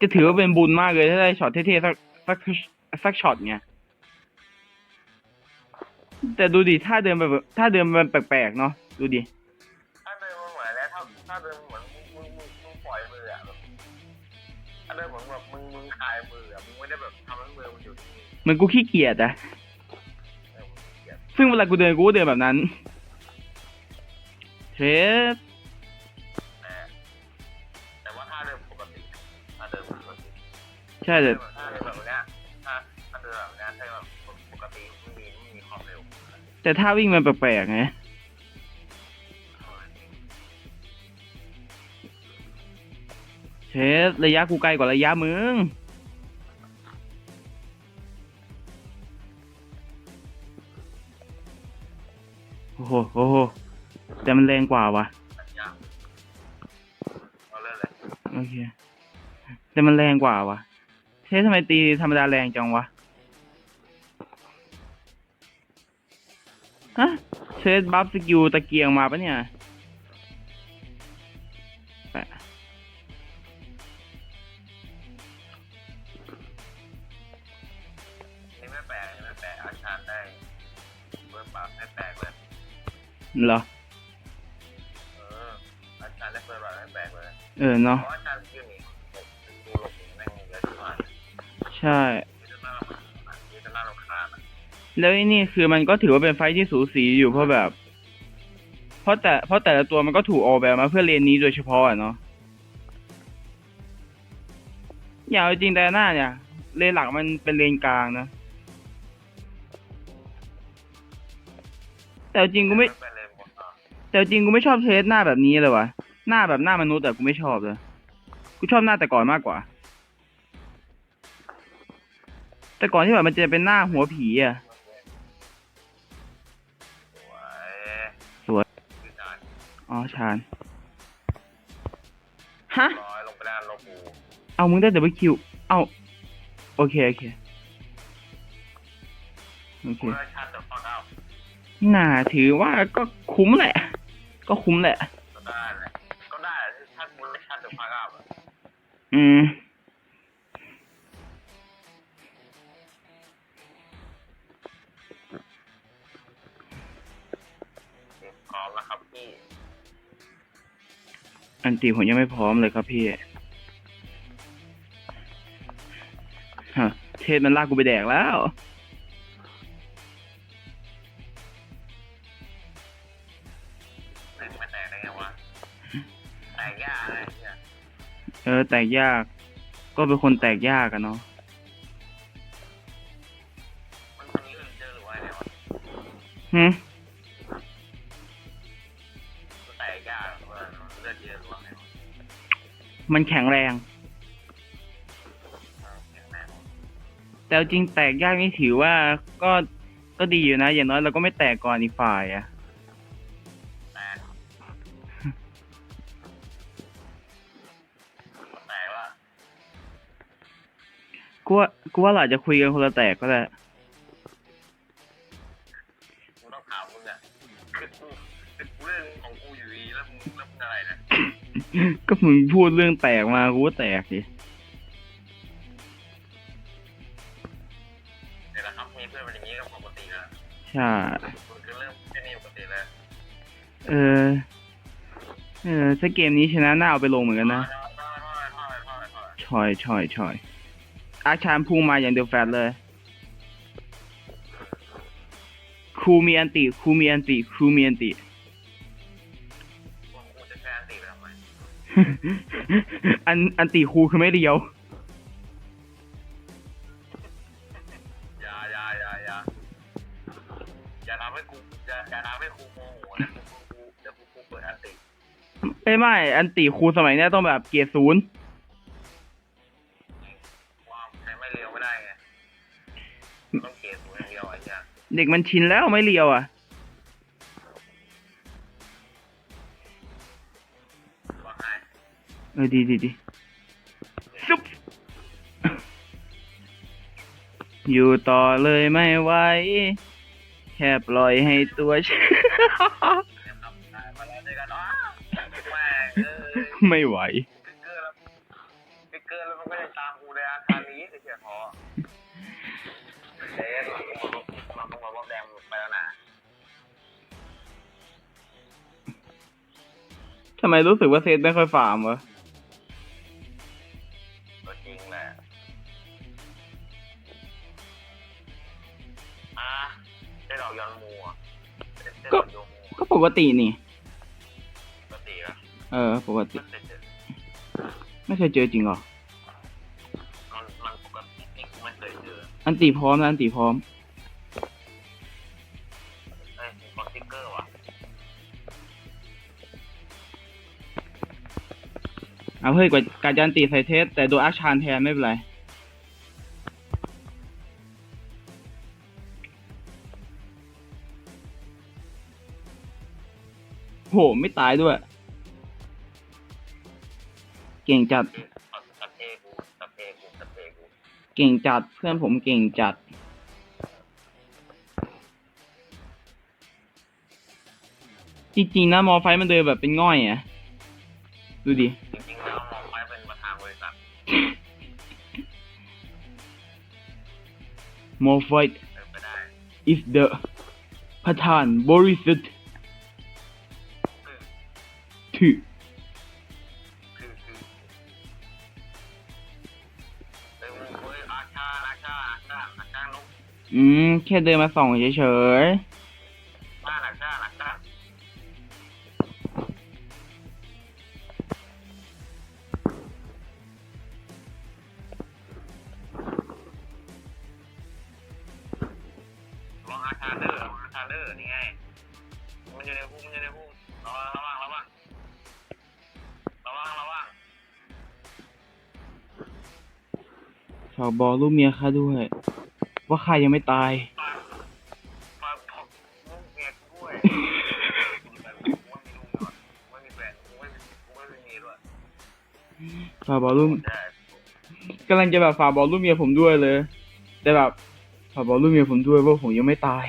จะถือว่าเป็นบุญมากเลยถ้าได้ช็อตเท่ๆสักสักสักช็อตไงแต่ดูดิถ้าเดินแบบถ้าเดินมันแปลกๆเนาะดูดิถ้าเดินมันเหมือนแล้วถ้าถ้าเดินเหมือนมึงมึงมึงมึงปล่อยมืออะแบบถ้าเดินเหมือนแบบมึงมึงคลายมืออะมึงไม่ได้แบบทำให้มือมันอยู่ที่นี่เหมือนกูขี้เกียจอะเออมึงเกลียดซึ่งเวลากูเดินกูก็เดินแบบนั้นเทส ใช่แต่ถ้าเดินแบบเนี้ยถ้าถ้าเดินแบบเนี้ยถ้าแบบปกติไม่มีไม่มีความเร็วแต่ถ้าวิ่งมันแปลกๆไงเทสระยะกูไกลกว่าระยะมึงโอ้โหโอ้โหแต่มันแรงกว่าวะสัญญาเอาเล่นเลยโอเคแต่มันแรงกว่าวะ เทสทำไมตีธรรมดาแรงจังวะ ฮะเทสบัฟสกิลตะเกียงมาปะเนี่ยแปะนี่ไม่แปลกนี่ไม่แปลกอาชาญได้เบอร์ปากไม่แปลกเลยเหรอ เอออาจารย์ได้เปิดแบบไม่แปลกเลย เออเนาะ แล้วไอ้นี่คือมันก็ถือว่าเป็นไฟท์ที่สูสีอยู่เพราะแบบ เพราะแต่เพราะแต่ละตัวมันก็ถูกออกแบบมาเพื่อเลนนี้โดยเฉพาะอะเนาะอย่างเอาจริงแต่หน้าเนี่ย เลนหลักมันเป็นเลนกลางนะ แต่จริงกูไม่ ปเลยหมอะแต่จริงกูไม่ชอบเทสหน้าแบบนี้เลยวะหน้าแบบหน้ามนุษย์แต่กูไม่ชอบเลย กูชอบหน้าแต่ก่อนมากกว่า แต่ก่อนที่แบบมันจะเป็นหน้าหัวผีอะ อ๋อชานฮะ ร้อยลงไปด้านโลบูเอามึงได้แต่ไปคิว เอาโอเค โอเค โอเคกูได้ชันเดอะฟังเอาน่าถือว่าก็คุ้มแหละ ก็คุ้มแหละ ก็ได้แหละก็ได้แหละถ้ากูได้ชันเดอะฟังเอาอืม อันตีผมยังไม่พร้อมเลยครับพี่ฮะเทศมันลากกูไปแดกแล้วแม่งไม่แตกได้ไงวะแตกยากอะไรเนี่ยเออ แตกยาก ก็เป็นคนแตกยากอะเนาะมันมันเรื่องเจอหรือว่าไงวะหึมั มันแข็งแรงเออแข็งแรงแต่เอาจริงแตกยากนี่ถือว่าก็ก็ดีอยู่นะ อย่างน้อยเราก็ไม่แตกก่อนอีกฝ่ายอะแตกแตกว่ากูว่ากูว่าเราอาจจะคุยกันคนละแตกก็ได้ ก็มึงพูดเรื่องแตกมากูก็แตกดิเดี๋ยวนะครับมีเพื่อนเป็นอย่างนี้ก็ปกตินะใช่คุณคือเรื่องแค่นี้ปกติเลยเออ เออถ้าเกมนี้ชนะน่าเอาไปลงเหมือนกันนะท่อท่อท่อท่อท่อท่อชอยชอยชอยอาชานพุ่งมาอย่างเดียวแฟดเลยครูมีอันติครูมีอันติครูมีอันติ อันอันติครูคือไม่เดียว อย่าอย่าอย่าอย่าอย่าทำให้กูอย่าอย่าทำให้กูโมโหนะกูกูเดี๋ยวกูกูเปิดอันตีเอ้ยไม่ อันติครูสมัยเนี้ยต้องแบบเกียร์ศูนย์ว่าใช้ไม่เร็วไม่ได้ไงต้องเกลียดตัวอย่างเดียวไอ้เนี่ยเด็กมันชินแล้วไม่เลียวอะ เออดีดีดีซุปอยู่ต่อเลยไม่ไหวแค่ปล่อยให้ตัวฉันเนี่ยครับได้มาแล้วเจอกันอ๋อแม่งเอ้ยไม่ไหวฟิกเกอร์แล้วฟิกเกเกอร์แล้วมันก็ยังตามกูในอาคารนี้ไอ้เหี้ยพอเอ๊ะมันต้องมารอบแดงไปแล้วนะทำไมรู้สึกว่าเซตไม่ค่อยฟาร์มวะ กยอนมูก็ปกตินี่ ปกติอะเออ ปกติ มันเป็นไม่เคยเจอจริงเหรอ มันมันปกตินี่กูไม่เคยเจออันตีพร้อมนะอันตีพร้อมเฮ้ยคอนติกเกอร์ว่ะเอาเฮ้ยกว่าการจะอันตีใส่เทสแต่โดนอาร์ชานแทนไม่เป็นไร ไม่ตายด้วย เก่งจัด สเปกูสเปกูสเปกูเก่งจัดเพื่อนผมเก่งจัด จริงๆนะมอไฟมันเดินแบบเป็นง่อยอะดูดิ จริงๆแล้วมองไปเป็นประธานบริษัทมอไฟ เป็นไปได้ is the ประธานบริษัทคื ชาอาชาอาชาอาชานุกอืม แค่เดินมาส่องเฉยบ้ บอกลูกเมียข้าด้วย ว่าข้ายังไม่ตายมามาบอกลูกเมียกูด้วยกูไม่มีลูกด้วยไม่มีแฟนกูไม่มีกูไม่มีเมียด้วยฝากบอกลูกใช่กำลังจะแบบฝากบอกลูกเมียผมด้วยเลย แต่แบบฝากบอกลูกเมียผมด้วยว่าผมยังไม่ตาย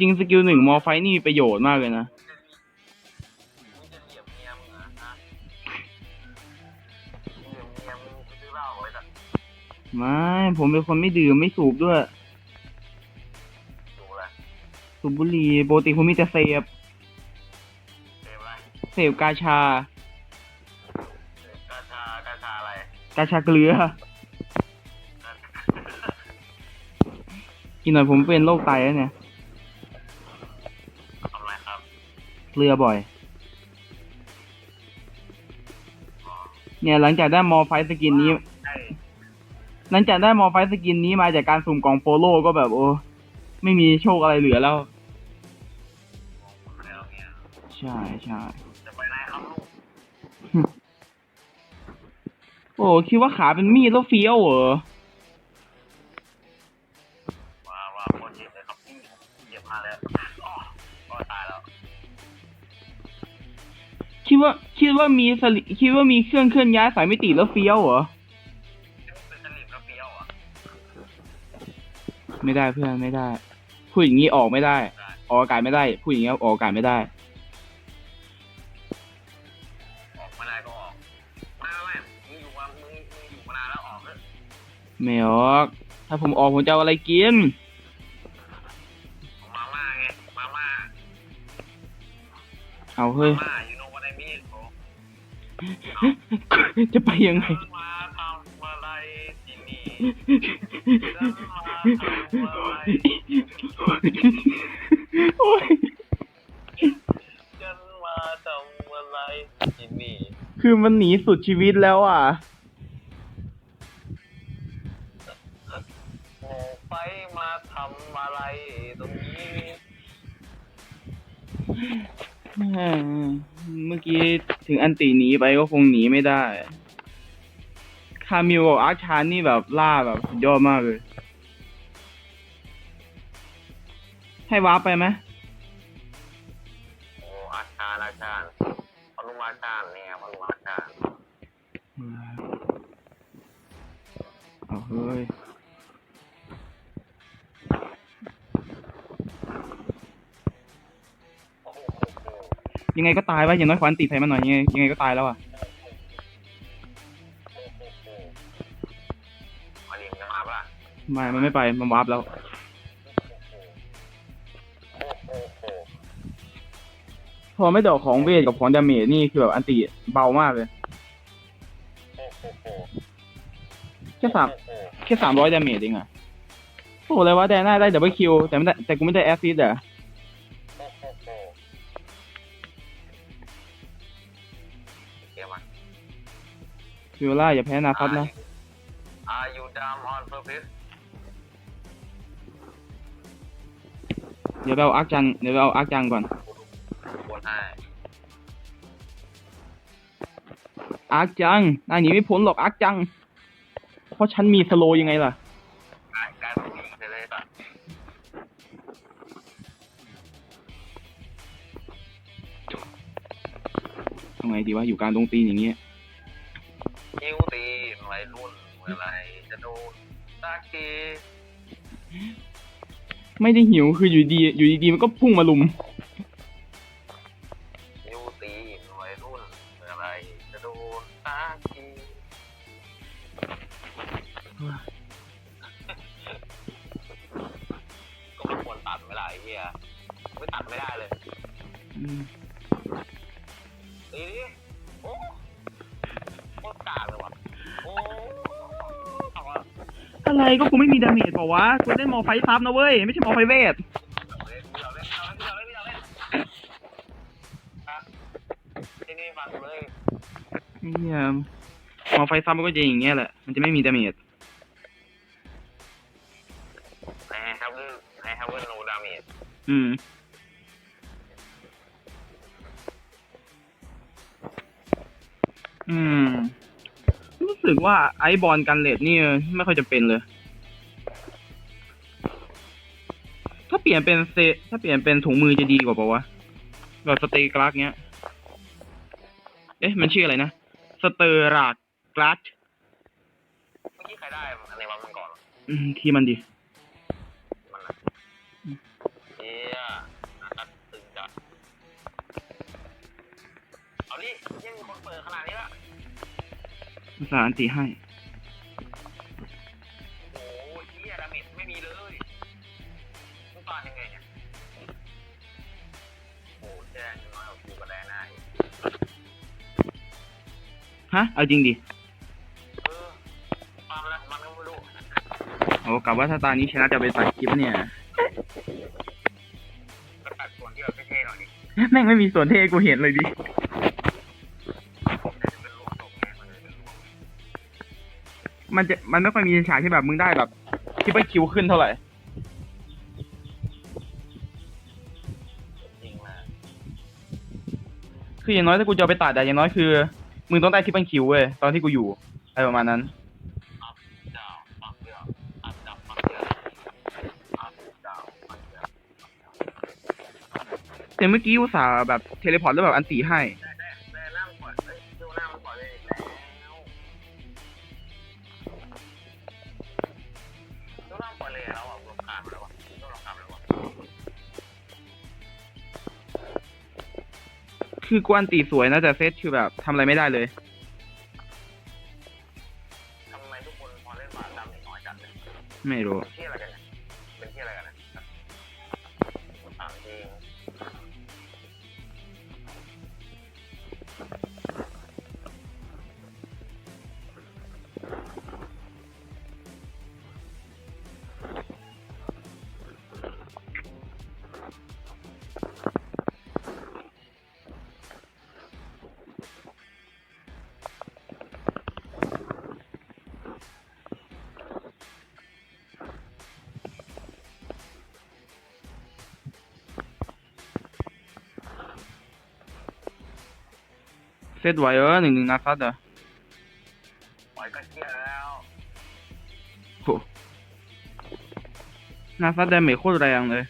จริงสกิลหนึ่งมอไฟนี่มีประโยชน์มากเลยนะ มึงจะเหลี่ยมเมียมึงเหรอฮะเหลี่ยมเมียมึงกูซื้อเหล้าไว้แต่ไม่ ผมเป็นคนไม่ดื่มไม่สูบด้วย ดูแลสูบบุหรี่ปกติผมมีแต่เสพเต็มไรเสพกาชา กาชากาชาอะไรกาชาเกลือกินหน่อยผมเป็นโรคไตแล้วเนี่ย เกลือบ่อย เนี่ยหลังจากได้มอไฟสกินนี้ หลังจากได้มอไฟสกินนี้มาจากการสุ่มกล่องโปโลก็แบบ โอ้ไม่มีโชคอะไรเหลือแล้ว ใช่ใช่โอ้คิดว่าขาเป็นมีดแล้วเฟี้ยวเหรอ คิดว่าคิดว่ามีสลิคิดว่ามีเครื่องเคลื่อนย้ายสายมิติแล้วเฟี้ยวเหรอนี่มึงเป็นสลิมแล้วเปรี้ยวอะไม่ได้เพื่อนไม่ได้ พูดอย่างนี้ออกไม่ได้ได้ ออกอากาศไม่ได้ พูดอย่างนี้ออกอากาศไม่ได้ ออกมาได้ก็ออกไม่ไม่ไม่มึงอยู่มามึงมึงอยู่มานานแล้วออกเถอะไม่ออก ถ้าผมออกผมจะเอาอะไรกิน มาม่าไงมาม่าเอาเฮ้ย มาม่า จะไปยังไง มาทำอะไรที่นี่จะมาทำอะไรโอ้ยจะมาทำอะไรที่นี่คือมันหนีสุดชีวิตแล้วอะโง่ไปมาทำอะไรตรงนี้แม่ง เมื่อกี้ถึงอันตีหนีไปก็คงหนีไม่ได้คามิวกับอาร์ชานนี่แบบล่าแบบสุดยอดมากเลย ให้วาร์ปไปไหมโอ้อาชาญอาชาญพอลุงอาชาญเนี่ยไงว่ารู้อาการเอาเฮ้ย ยังไงก็ตายวะอย่างน้อยขวัญติดใส่มันหน่อยยังไงยังไงก็ตายแล้วอะมาเรียนกันมาปะล่ะไม่มันไม่ไปมันวาร์ปแล้วโอ้โหพอไม่ดอกของเวทกับของดาเมจนี่คือแบบอันติเบามากเลยโอ้โหแค่สามแค่สามร้อยดาเมจเองอะโอ้อะไรวะแดน่าได้ดับเบิลคิวแต่ไม่ได้แต่กูไม่ได้แอสซิดอะ ฟิโอล่าอย่าแพ้นาคัสนะ Are you dumb on purpose เดี๋ยวไปเอาอาร์คจังเดี๋ยวไปเอาอาร์คจังก่อน บนให้อาร์คจังนายหนีไม่พ้นหรอกอาร์คจัง เพราะฉันมีสโลว์ยังไงล่ะ กลายกลายเป็นยิงไปเลยป่ะทำไงดีวะอยู่กลารตรงตีนอย่างเงี้ยคิวตีน วัยรุ่นเมื่อไหรจะโดนตาเกไม่ได้หิวคืออยู่ดีอยู่ดีๆมันก็พุ่งมาลุมคิวตีนวัยรุ่นเมื่อไหรจะโดนตาเกก็ไม่ควรตัดเวลาไอ้เหี้ยไม่ตัดไม่ได้เลย อืม ก็กูไม่มีดาเมจเปล่าวะกูเล่นมอไฟซับนะเว้ย ไม่ใช่มอไฟเวทเอาเล่นเอาเล่นเอาเล่นเอาเล่นเอาเล่นฮะที่นี่ฟังเลยเนี่ยมอไฟซับมันก็จะอย่างเงี้ยแหละ มันจะไม่มีดาเมจไอ้ฮับเบิลไอ้ฮับเบิลโนดาเมจอืมอืม รู้สึกว่าไอบอลกันเลดนี่ไม่ค่อยจะเป็นเลย ถ้าเปลี่ยนเป็นเซถ้าเปลี่ยนเป็นถุงมือจะดีกว่าปะวะแบบสเตย์กลักเงี้ย เอ๊ะ มันชื่ออะไรนะ สเตอร์รากกลักเมื่อกี้ใครได้อันนี้วันมันก่อนเหรออืมที่มันดีมันนะเฮียนัดตึงจัดเอาดิยังมีคนเปิดขนาดนี้ละภาษาอันตีให้ ฮะ เอาจริงดิเออปาล์มอะไรของมันก็ไม่รู้โอ้กลับว่าถ้าตานี้ชนะจะไปตัดคลิปเนี่ยก็ตัดส่วนที่แบบเท่ๆหน่อยดิแม่งไม่มีส่วนเท่ให้กูเห็นเลยดิผมเนี่ยจะเป็นรวมตกไงมันเลยเป็นรวมมันจะมันไม่ค่อยมีฉากที่แบบมึงได้แบบคิดว่าคิวขึ้นเท่าไหร่จริงนะคืออย่างน้อยถ้ากูจะเอาไปตัดอะอย่างน้อยคือ มึงต้องได้ที่เป็นคิวเว้ยตอนที่กูอยู่อะไรประมาณนั้นเดียวอัพดาวปังเดียวอัพดาวปังเดียวแต่เมื่อกี้อุตส่าห์แบบเทเลพอร์ตแล้วแบบอันตีให้ คือกวนตีสวยนะแต่เซตคือแบบทำอะไรไม่ได้เลย ทำไมทุกคนพอเล่นมาดำถึงน้อยจัดเลย ไม่รู้ เซตไหวเออหนึ่งหนึ่งนาซัดอะปล่อยก็เที่ยแล้วโหนาซัดดาเมจโคตรแรงเลย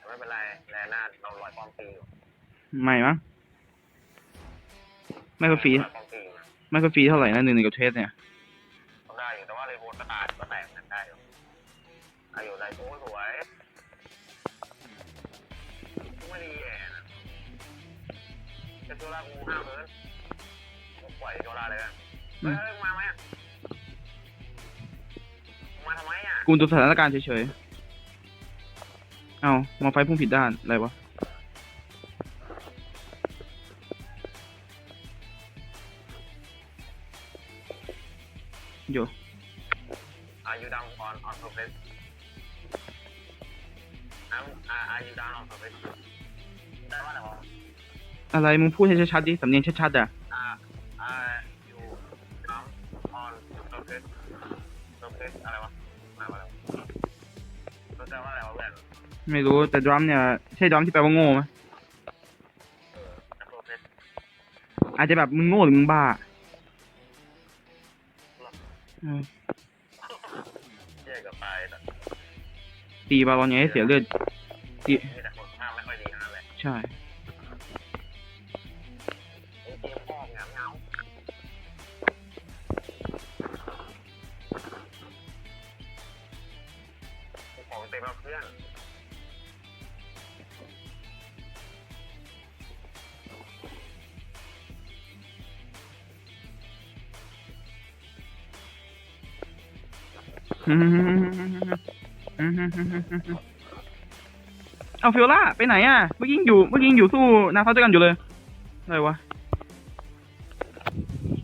เไม่เป็นไรแลหน้าเราลอยปอมปีอยู่ไม่มั้งไม่ก็ฟรีลอยปอมปีอยู่ไม่ก็ฟรีเท่าไหร่นะหนึ่งหนึ่งกับเทสเนี่ย กูห้ามเลยปล่อยโจราเลยกันเฮ้ยมาไหมมาทำไมอะกูดูสถานการณ์เฉยๆ เอามาไฟพุ่งผิดด้าน อะไรวะ โย Are you down on on purpose? I'm are are you down on purpose? ได้ว่าอะไรวะ อะไรมึงพูดให้ชัดๆดิสำเนียงชัดๆอะ Are are you down on purpose? Purpose อะไรวะมาว่าอะไรวะรู้จักว่าอะไรวะเพื่อนไม่รู้แต่ดรัมเนี่ย ใช่ดรัมที่แปลว่าโง่ไหมเออ purpose อาจจะแบบมึงโง่หรือมึงบ้าเออแย่กับตายแต่ตีบาลอนอย่าให้เสียเลือดตีมีแต่คนภาพไม่ค่อยดีทั้งนั้นเลยใช่ ของเต็มแล้วเพื่อนเอาฟิโอล่าไปไหนอะ เมื่อกี้ยังอยู่ เมื่อกี้ยังอยู่สู้นาซัสด้วยกันอยู่เลย อะไรวะ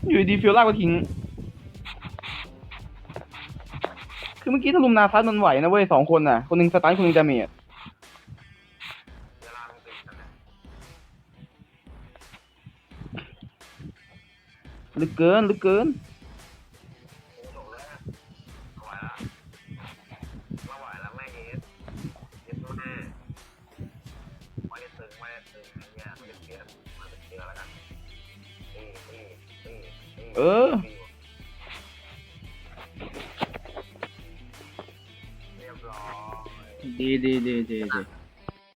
อยู่ดีฟิโอล่าก็ทิ้ง คือเมื่อกี้ถ้าลุมนาซัสมันไหวนะเว้ยสองคนน่ะ คนหนึ่งสตาร์ทคนหนึ่งดาเมจเวลามันติดกันนะลึกเกินลึกเกินเออ มันเป็น